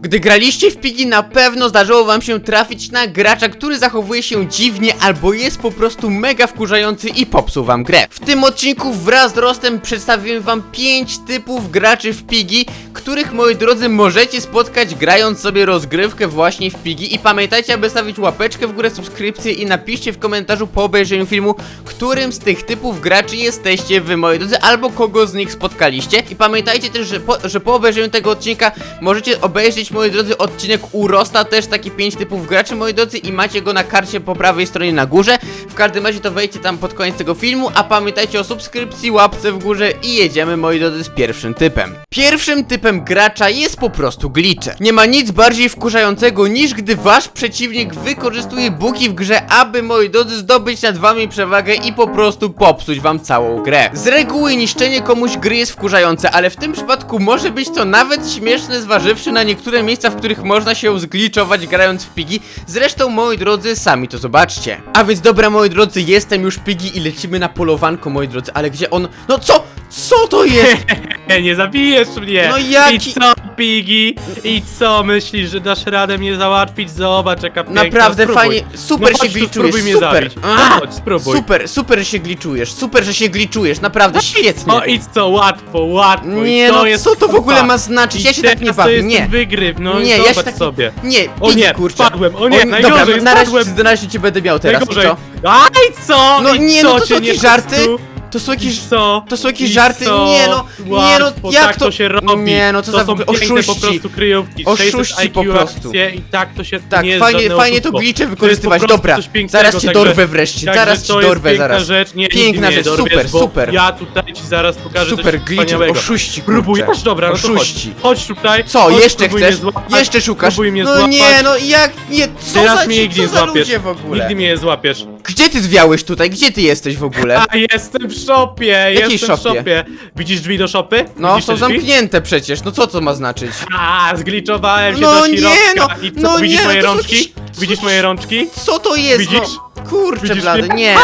Gdy graliście w Pigi, na pewno zdarzyło wam się trafić na gracza, który zachowuje się dziwnie albo jest po prostu mega wkurzający i popsuł wam grę. W tym odcinku wraz z Rostem przedstawiłem wam 5 typów graczy w Pigi, których moi drodzy możecie spotkać grając sobie rozgrywkę właśnie w Pigi i pamiętajcie aby stawić łapeczkę w górę, subskrypcję i napiszcie w komentarzu po obejrzeniu filmu, którym z tych typów graczy jesteście wy moi drodzy, albo kogo z nich spotkaliście i pamiętajcie też, że po, że po obejrzeniu tego odcinka możecie obejrzeć moi drodzy odcinek u Rosta, też taki 5 typów graczy moi drodzy i macie go na karcie po prawej stronie na górze, w każdym razie to wejdźcie tam pod koniec tego filmu, a pamiętajcie o subskrypcji, łapce w górze i jedziemy moi drodzy z pierwszym typem. Pierwszym typem gracza jest po prostu glitche. Nie ma nic bardziej wkurzającego niż gdy wasz przeciwnik wykorzystuje bugi w grze, aby moi drodzy zdobyć nad wami przewagę i po prostu popsuć wam całą grę. Z reguły niszczenie komuś gry jest wkurzające, ale w tym przypadku może być to nawet śmieszne zważywszy na niektóre miejsca, w których można się zgliczować grając w pigi. Zresztą moi drodzy, sami to zobaczcie. A więc dobra moi drodzy, jestem już pigi i lecimy na polowanko moi drodzy, ale gdzie on... No co? Co to jest? Nie, nie zabijesz mnie! No jaki- I co, Pigi? I co, myślisz, że dasz radę mnie załatwić? Zobacz, jaka piękna, Naprawdę spróbuj. fajnie, super no się chodź tu, gliczujesz, spróbuj mnie super. zabić. A, No chodź, spróbuj. Super, super że się gliczujesz, super, że się gliczujesz, naprawdę świetnie. No i co, łatwo, łatwo. Nie to no, jest co to w ogóle ma znaczyć? Ja się tak nie bawię, nie. wygryw, no Nie, ja zobacz się tak sobie. Nie, O nie, kurczę. spadłem, o nie, Dobra, najgorzej, na razie, spadłem. na razie cię będę miał teraz, i Najgorzej. co? Aj, co? No I nie, co no to cię są nie jakieś żarty? popsuł? To są jakieś... co? to są jakieś I żarty? Nie no, nie no, Łatwo, jak tak to- to się robi. Nie no, co to za w są ogóle piękne po oszuści. prostu kryjówki. Oszuści 600 po IQ prostu. akcje I tak to się Tak, nie fajnie, żadne fajnie to oszustwo. glicze wykorzystywać, po prostu dobra, coś pięknego, zaraz cię także- dorwę wreszcie, także zaraz cię to jest dorwę piękna zaraz. Rzecz. Nie, Piękna nigdy rzecz, dorwiesz, super, bo super. Ja tutaj ci zaraz pokażę Super, coś glicze, wspaniałego. oszuści, kurczę. Próbujesz? Dobra, no to chodź. Oszuści. Chodź tutaj. Co, chodź, jeszcze mnie chcesz? złapać, Jeszcze szukasz? Spróbuj mnie No złapać. nie, no jak, nie, co Teraz za, mnie ci- nigdy co nie za złapiesz. ludzie w ogóle? Nigdy mnie nie złapiesz. Gdzie ty zwiałeś tutaj? Gdzie ty jesteś w ogóle? A, jestem w szopie, jestem w szopie? szopie. Widzisz drzwi do szopy? No, Widzisz są te drzwi? zamknięte przecież, no co to ma znaczyć? A, zgliczowałem się No do nie, środka. no, I co, no widzisz nie, moje to są rączki? jakieś- Widzisz moje rączki? Co to jest? Widzisz? No, kurczę Widzisz blady, mnie? nie.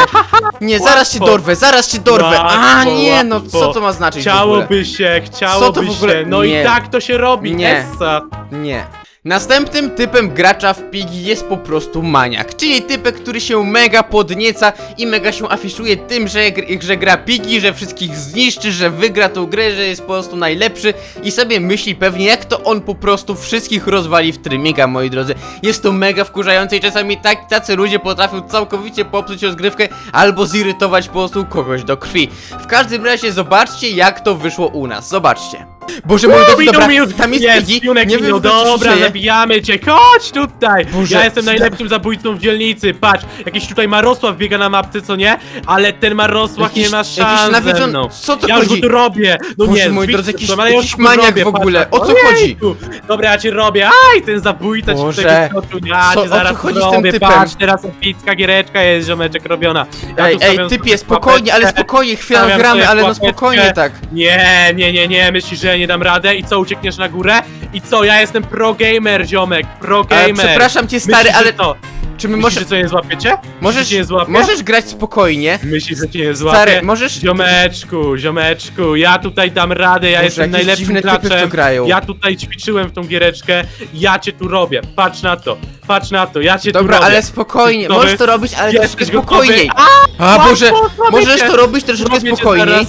Nie, zaraz cię Łatwo. dorwę, zaraz cię dorwę. A Łatwo, nie, no łatwo. co to ma znaczyć w ogóle? Chciałoby się, chciałoby w ogóle? się. No Nie. i tak to się robi, Nie. Essa. Nie. Następnym typem gracza w Pigi jest po prostu maniak, czyli typek, który się mega podnieca i mega się afiszuje tym, że, że gra Pigi, że wszystkich zniszczy, że wygra tą grę, że jest po prostu najlepszy i sobie myśli pewnie jak to on po prostu wszystkich rozwali w trymiga, moi drodzy. Jest to mega wkurzające i czasami tak, tacy ludzie potrafią całkowicie popsuć rozgrywkę albo zirytować po prostu kogoś do krwi. W każdym razie zobaczcie jak to wyszło u nas, zobaczcie. Boże moi drodzy, Minął dobra, minut, tam jest, Pigi, Junek nie wiem minął, dobra, zabijamy cię, chodź tutaj! Boże, ja jestem najlepszym zabójcą w dzielnicy, patrz, jakiś tutaj Marosław biega na mapce, co nie? Ale ten Marosław Jakiś- nie ma jakiś szans ze nawiedzony- mną. co to ja już go tu robię, no Boże, nie, moi zbić drodzy, to, jakiś- ale ja jakiś już go maniak robię, w ogóle, patrz, o co chodzi? ojejku. Dobra, ja cię robię, aj, ten zabójca ci Boże, tutaj wyskoczył, ja co- o cię co zaraz chodzi z tym robię, typem? patrz, teraz epicka giereczka jest, ziomeczek, robiona. Ja Ej, tu ej, stawiam typie, sobie spokojnie, ale spokojnie, Stawiam gramy, sobie ale no spokojnie tak. Nie, nie, nie, nie, myślisz, że ja nie dam radę i co, uciekniesz na górę? I co, ja jestem pro gamer, ziomek, pro gamer. przepraszam cię stary, Myślisz, ale że co? czy my Myślisz, może, że co, nie złapiecie? możesz, że nie złapię? możesz grać spokojnie? Myślisz, że cię nie złapię? Stary, możesz... Ziomeczku, ziomeczku, ja tutaj dam radę, ja Boże, jestem jakieś najlepszym dziwne typy w to graczem. grają. Ja tutaj ćwiczyłem w tą giereczkę, ja cię tu robię. Patrz na to, patrz na to, ja cię Dobra, tu robię. ale spokojnie, Gotowy? możesz to robić, ale Jesteś troszkę gotowy? spokojniej. A, A Boże, możesz to robić troszkę cię spokojniej.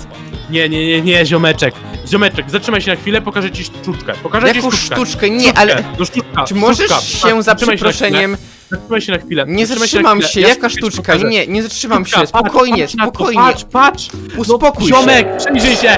Nie, nie, nie, nie, ziomeczek. Ziomeczek, zatrzymaj się na chwilę, pokażę ci sztuczkę. Pokażę Jaką ci sztuczkę. sztuczkę? Nie, Sztuczkę, ale No sztuczka, czy możesz sztuczka. się Tak, za zatrzymaj się przeproszeniem... chwilę. Zatrzymaj się na chwilę. Nie zatrzymaj zatrzymam się, chwilę. Ja jaka sztuczka? Nie, nie zatrzymam Sztuczka, się, spokojnie, patrz, spokojnie. Patrz, patrz! Uspokój no, się. Ziomek, przyjrzyj się!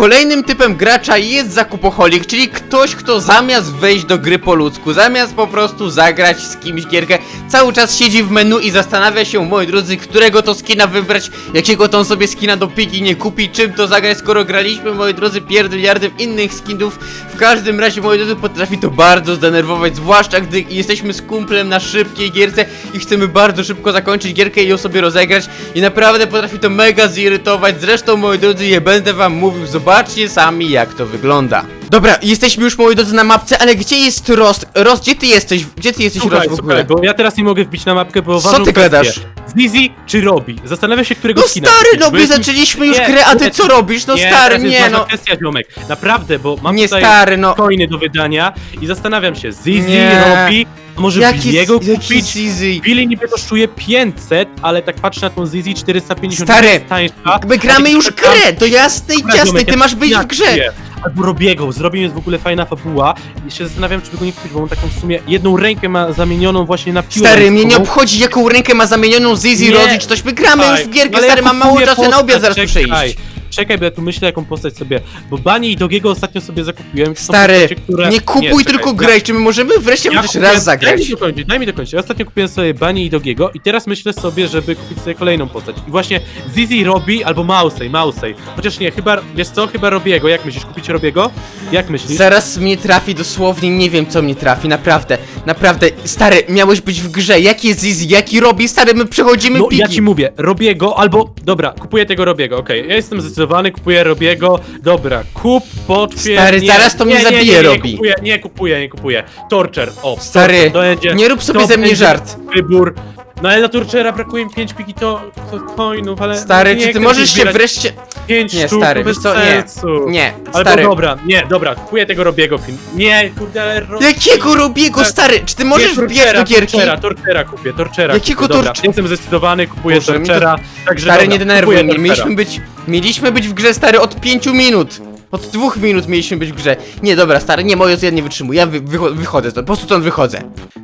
Kolejnym typem gracza jest zakupoholik, czyli ktoś, kto zamiast wejść do gry po ludzku, zamiast po prostu zagrać z kimś gierkę, cały czas siedzi w menu i zastanawia się, moi drodzy, którego to skina wybrać, jakiego to on sobie skina do piki nie kupi, czym to zagrać, skoro graliśmy, moi drodzy, pierdyliardem innych skinów. W każdym razie, moi drodzy, potrafi to bardzo zdenerwować, zwłaszcza gdy jesteśmy z kumplem na szybkiej gierce i chcemy bardzo szybko zakończyć gierkę i ją sobie rozegrać i naprawdę potrafi to mega zirytować. Zresztą, moi drodzy, nie będę wam mówił, zobaczcie sami jak to wygląda. Dobra, jesteśmy już, moi drodzy, na mapce, ale gdzie jest Rost? Rost, gdzie ty jesteś? Gdzie ty jesteś, Rost, w ogóle? bo ja teraz nie mogę wbić na mapkę, bo Co ważą ty gadasz? Zizi czy Robi? Zastanawia się, którego No skina stary, kupić, no bo my jest mi- zaczęliśmy już Nie, grę, a ty co robisz? No nie, stary, teraz jest nie ważna no. kwestia, ziomek. Naprawdę, bo mam Nie tutaj stary, no. coiny do wydania i zastanawiam się, Zizi, Nie. Robi, a może Jaki, Billiego jaki kupić? Zizi? Billy niby kosztuje 500, ale tak patrzę na tą Zizi 450 Stary, jest tańsza. My gramy już grę, to jasne i Dobra, ciasne, ziomek, ty masz być w jak grze. kupię? Albo Robiego, z Robiem jest w ogóle fajna fabuła i się zastanawiam, czy by go nie kupić, bo on taką w sumie jedną rękę ma zamienioną właśnie na piłę. Stary, mnie nie rękową. obchodzi jaką rękę ma zamienioną Zizi Nie. Rodzi czy coś, my gramy już w gierkę, ale stary, ja mam mało kupuję czasu na postać, obiad zaraz muszę czekaj. iść. Czekaj, bo ja tu myślę jaką postać sobie, bo Bani i Dogiego ostatnio sobie zakupiłem. To są Stary, postacie, które... nie kupuj czekaj, tylko ja- grę, czy my możemy wreszcie chociaż kupiłem- raz zagrać? Daj mi dokończyć, daj mi dokończyć. Ja ostatnio kupiłem sobie Bani i Dogiego i teraz myślę sobie, żeby kupić sobie kolejną postać. I właśnie Zizi robi albo Mausej, Mausej. Chociaż nie, chyba, wiesz co, chyba Robiego. Jak myślisz, kupić Robiego? Jak myślisz? Zaraz mnie trafi dosłownie, nie wiem co mnie trafi, naprawdę, naprawdę, stary, miałeś być w grze, jaki jest Zizi, jaki robi, stary, my przechodzimy No piki. ja ci mówię, Robiego albo, dobra, kupuję tego Robiego, okej, ja jestem zdecydowany, kupuję Robiego, dobra, kup, potwierdź, Stary, zaraz to mnie nie, zabije, nie, nie, Robi. kupuję, nie kupuję, nie kupuję, Torture, o, Stary, Torture, będzie, nie rób sobie to ze mnie będzie żart. Wybór, no ale na Torchera brakuje mi 5 piki, to, to coinów, ale Stary, nie czy ty możesz się wreszcie... pięć Nie, sztuk, stary, bez co, nie, nie, Albo stary. dobra, nie, dobra, kupuję tego Robiego, film. nie, kurde, ale Robi... Jakiego Robiego, stary, czy ty możesz Nie, wbijać do gierki? Torchera, Torchera kupię, Torchera Jakiego kupię, dobra. Torch- Jestem zdecydowany, kupuję Boże, mi to- Torchera, także Stary, dobra, nie denerwuj mnie, Torchera. mieliśmy być, mieliśmy być w grze, stary, od 5 minut. Od dwóch minut mieliśmy być w grze. Nie, dobra, stary, nie, moje ja nie wytrzymuję, ja wy, wycho wychodzę stąd, po prostu stąd wychodzę.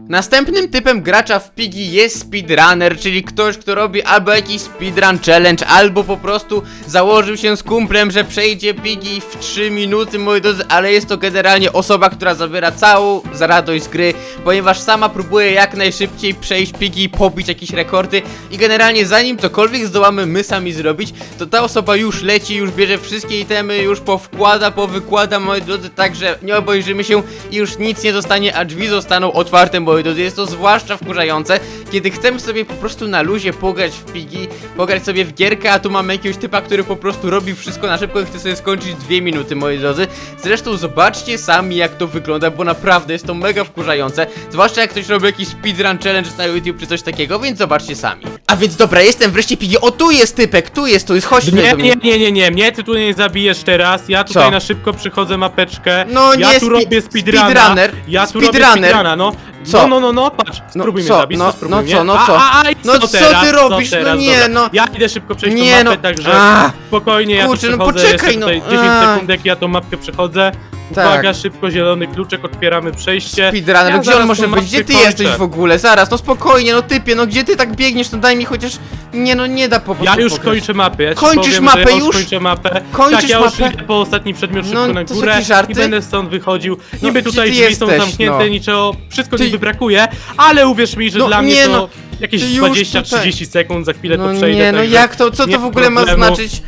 Następnym typem gracza w Pigi jest speedrunner, czyli ktoś, kto robi albo jakiś speedrun challenge, albo po prostu założył się z kumplem, że przejdzie Pigi w 3 minuty, moi drodzy, ale jest to generalnie osoba, która zabiera całą radość z gry, ponieważ sama próbuje jak najszybciej przejść Pigi i pobić jakieś rekordy i generalnie zanim cokolwiek zdołamy my sami zrobić, to ta osoba już leci, już bierze wszystkie itemy, już powkłada, powykłada, moi drodzy, także nie obojrzymy się i już nic nie zostanie, a drzwi zostaną otwarte, moi drodzy. Jest to zwłaszcza wkurzające, kiedy chcemy sobie po prostu na luzie pograć w pigi, pograć sobie w gierkę, a tu mamy jakiegoś typa, który po prostu robi wszystko na szybko i chce sobie skończyć dwie minuty, moi drodzy. Zresztą zobaczcie sami, jak to wygląda, bo naprawdę jest to mega wkurzające, zwłaszcza jak ktoś robi jakiś speedrun challenge na YouTube czy coś takiego, więc zobaczcie sami. A więc dobra, jestem wreszcie pigi. O, tu jest typek, tu jest, tu jest, chodź tutaj Nie, do mnie. nie, nie, nie, nie, mnie ty tu nie zabijesz teraz, ja tutaj Co? na szybko przychodzę mapeczkę, No ja nie, tu spi- robię speedruna, speedrunner, ja tu robię speedrunner. speedruna, no, Co? no, no, no, no, patrz, No, spróbuj co? mnie zabić, No, no, spróbuj no mnie. co, no co? A, a, i No co, teraz, ty robisz? No teraz? nie, Dobra. no. Ja idę szybko przejść Nie, tą no. mapę, także A. spokojnie, ja Kurczę, tu no przechodzę, poczekaj, jeszcze tutaj no. 10 A. sekundek, ja tą mapkę przechodzę, Tak. uwaga, szybko, zielony kluczek, otwieramy przejście. Speedrunner, Ja gdzie on zaraz może tą być? Gdzie ty mapkę jesteś kończę. w ogóle? Zaraz, no spokojnie, no typie, no gdzie ty tak biegniesz, no daj mi chociaż... Nie no, nie da po prostu Ja już pograć. kończę mapę, ja ci Kończysz powiem, mapę że ja już? kończę mapę. Kończysz tak, ja już mapę? idę po ostatni przedmiot szybko No, na to są górę jakieś żarty? i będę stąd wychodził. No, Niby gdzie tutaj ty drzwi są jesteś, zamknięte, no? niczego, wszystko Ty- niby brakuje, ale uwierz mi, że No, dla mnie nie, to no, jakieś ty już 20-30 sekund, za chwilę No to przejdę. nie, no także jak to, co nie to w ogóle ma problemu. znaczyć?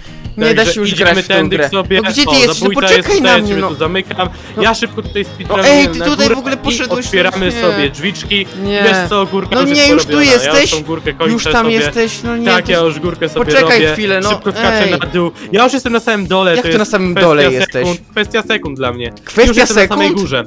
Nie da się już idziemy grać w tą tędy grę. Sobie. No gdzie ty o, jesteś? No zabójca poczekaj jest na mnie, no. tu zamykam. No. Ja szybko tutaj speedrunuję No ej, ty na tutaj górę w ogóle i poszedłeś, otwieramy nie. sobie drzwiczki. Nie. Wiesz co, górka No nie, już tu porobiona. Ja jesteś? już tą górkę kończę Już tam sobie. jesteś, no nie. Tak, to- ja już górkę sobie Poczekaj robię. chwilę, no, Szybko skaczę ej. na dół. Ja już jestem na samym dole. Jak to to na samym kwestia dole sekund, jesteś? Kwestia sekund dla mnie. Kwestia już jestem na samej sekund? górze.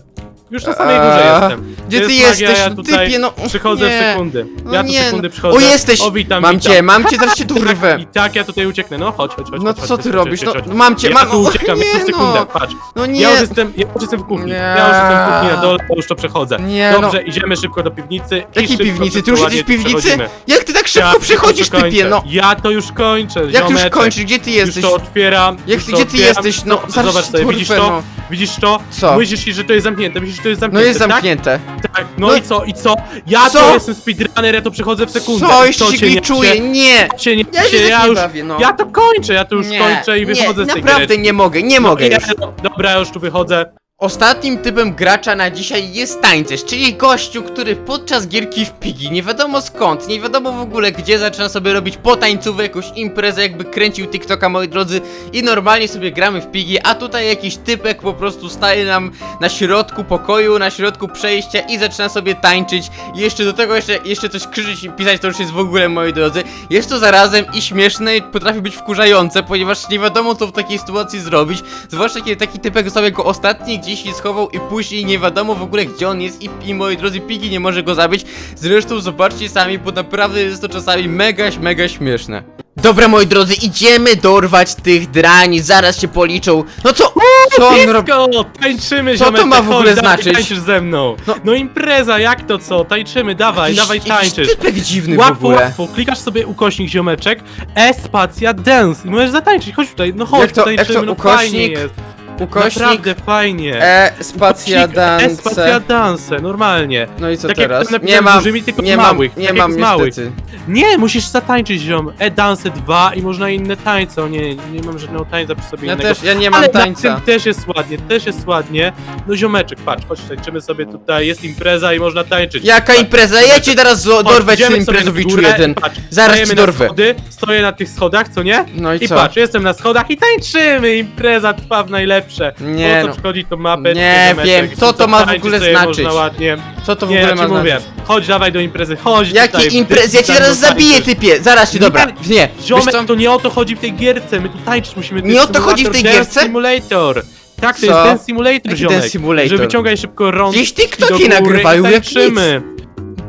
Już na samej górze Eee, jestem. gdzie To ty jest magia, jesteś? Ja No tutaj typie, no, przychodzę nie. w sekundy. No Ja tu nie, sekundy no. przychodzę. O, jesteś! O, witam, Mam witam. cię, mam cię, zaraz cię tu Tak, wyrwę. I tak, ja tutaj ucieknę. No chodź, chodź, chodź. No chodź, co chodź, ty chodź, robisz? chodź, No, chodź. mam cię, ja mam- tu o, uciekam, nie, sekundę, no. patrz. No nie. Ja już jestem, ja już jestem w kuchni. Ja już jestem w kuchni na dole, już to przechodzę. Nie, Dobrze, no. idziemy szybko do piwnicy. i Jakiej szybko, piwnicy? Ty już jesteś w piwnicy? Jak ty tak szybko przychodzisz, to kończę. typie, no? Ja to już kończę, Jak już ziomeczek. kończysz? Gdzie ty jesteś? Już to otwieram. Jak już ty- to gdzie ty otwieram. jesteś? No, zaraz zobacz sobie, widzisz urwę, to? no. Widzisz to? Co? Myślisz, że to jest zamknięte, myślisz, to jest No zamknięte, jest zamknięte. Tak? tak. No, No i co, i co? Ja Co? to jestem speedrunner, ja to przechodzę w sekundę. Co? Co się cię nie nie! Cię nie, Ja się tak ja nie już, bawię, no. Ja to kończę, ja to już kończę i wychodzę nie, z tej naprawdę giereczki. nie mogę, nie No mogę już. Ja, dobra, już tu wychodzę. Ostatnim typem gracza na dzisiaj jest tańcerz, czyli gościu, który podczas gierki w pigi, nie wiadomo skąd, nie wiadomo w ogóle gdzie, zaczyna sobie robić potańcówę, jakąś imprezę, jakby kręcił TikToka, moi drodzy, i normalnie sobie gramy w pigi, a tutaj jakiś typek po prostu staje nam na środku pokoju, na środku przejścia i zaczyna sobie tańczyć i jeszcze do tego jeszcze, jeszcze coś krzyczyć i pisać, to już jest w ogóle, moi drodzy. Jest to zarazem i śmieszne i potrafi być wkurzające, ponieważ nie wiadomo co w takiej sytuacji zrobić, zwłaszcza kiedy taki typek został jako ostatni gdzieś gdzieś się schował i później nie wiadomo w ogóle gdzie on jest i, i moi drodzy Piggy nie może go zabić. Zresztą zobaczcie sami, bo naprawdę jest to czasami mega, mega śmieszne. Dobra moi drodzy, idziemy dorwać tych drani, zaraz się policzą. No co? Co on robi? Tańczymy, Co to ma w ogóle chodź, dawaj, znaczyć? tańczysz ze mną. No. No. impreza, jak to co? Tańczymy, dawaj, dawaj tańczysz. typek dziwny w Łatwo, ogóle. łatwo, klikasz sobie ukośnik ziomeczek, e spacja dance i możesz zatańczyć, chodź tutaj, no chodź, Jak to- jak to tańczymy, no fajnie ukośnik? jest. Ukośnik, Naprawdę fajnie. e, spacja Ukośnik, E spacja dance. normalnie. No i co Tak jak teraz? Nie mam, dużymi, tylko nie mam, małych, nie tak jak mam z małych. niestety. Nie, musisz zatańczyć ziom, e dance 2 i można inne tańce, o nie, nie mam żadnego tańca przy sobie Ja innego. też, ja nie mam Ale tańca. na tym też jest ładnie, też jest ładnie. No ziomeczek, patrz, chodź, tańczymy sobie tutaj, jest impreza i można tańczyć. Jaka Patrz, impreza? Ja cię teraz zo- chodź, dorwę idziemy tym sobie górę, jeden. Patrz, Zaraz stajemy ci na dorwę. Schody, stoję na tych schodach, co nie? No i I co? patrz, jestem na schodach i tańczymy, impreza trwa w najlepsze. Nie po co no. przychodzi tą mapę? Nie ziomeczek, wiem, co to ma w ogóle sobie znaczyć? Można ładnie. Co to w Nie, ogóle ja ma ci mówię, znaczyć? chodź dawaj do imprezy, chodź tutaj. Jaki imprez? Ja teraz mną zabiję, typie! Zaraz cię, dobra. Nie, wiesz Ziomek, co? to nie o to chodzi w tej gierce, my tu tańczyć musimy. to Nie jest o to chodzi w tej gierce? Simulator. Tak, to Co? jest ten simulator, Jaki ziomek. Dance Simulator? Że wyciągaj szybko rączki Gdzieś TikToki do góry nagrywają, i jak tańczymy.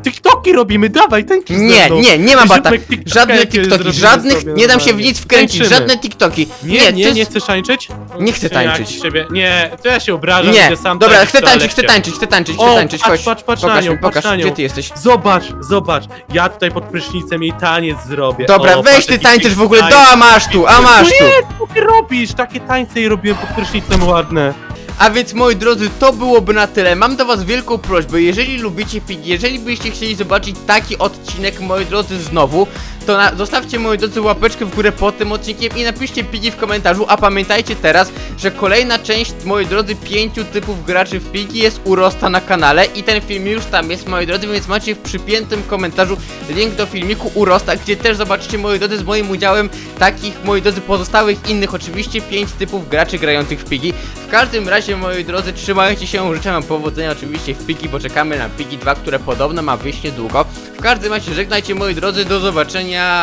TikToki robimy, dawaj, tańczysz ze Nie, mną. nie, nie ma Ty, bata. TikToka Żadne jakiegoś TikToki, zrobimy żadnych, sobie nie dam się w normalnie. nic wkręcić, Tańczymy. żadne TikToki. Nie, nie, nie chcesz tańczyć? Nie chcę jak tańczyć. Siebie? Nie, to ja się obrażam, Nie, sam dobra, tańczyć chcę w tańczyć, chcę toalecie. tańczyć, chcę tańczyć, chcę O, tańczyć, patrz, chodź. patrz, patrz na Pokaż nią, mi, patrz pokaż, na nią. gdzie ty jesteś. Zobacz, zobacz, ja tutaj pod prysznicem jej taniec zrobię. Dobra, o, weź patrz, ty jaki tańczysz w ogóle, do, a masz tu, a masz No tu. nie, co ty robisz? Takie tańce i robiłem pod prysznicem ładne. A więc moi drodzy, to byłoby na tyle. Mam do was wielką prośbę, jeżeli lubicie pigi, jeżeli byście chcieli zobaczyć taki odcinek, moi drodzy, znowu, to zostawcie, moi drodzy, łapeczkę w górę pod tym odcinkiem i napiszcie pigi w komentarzu, a pamiętajcie teraz, że kolejna część, moi drodzy, pięciu typów graczy w pigi jest u Rosta na kanale i ten film już tam jest, moi drodzy, więc macie w przypiętym komentarzu link do filmiku u Rosta, gdzie też zobaczycie, moi drodzy, z moim udziałem takich, moi drodzy, pozostałych innych, oczywiście, pięć typów graczy grających w pigi. W każdym razie, moi drodzy, trzymajcie się, życzę wam powodzenia oczywiście w Pigi, bo czekamy na Pigi 2, które podobno ma wyjść niedługo. W każdym razie, żegnajcie moi drodzy, do zobaczenia tenía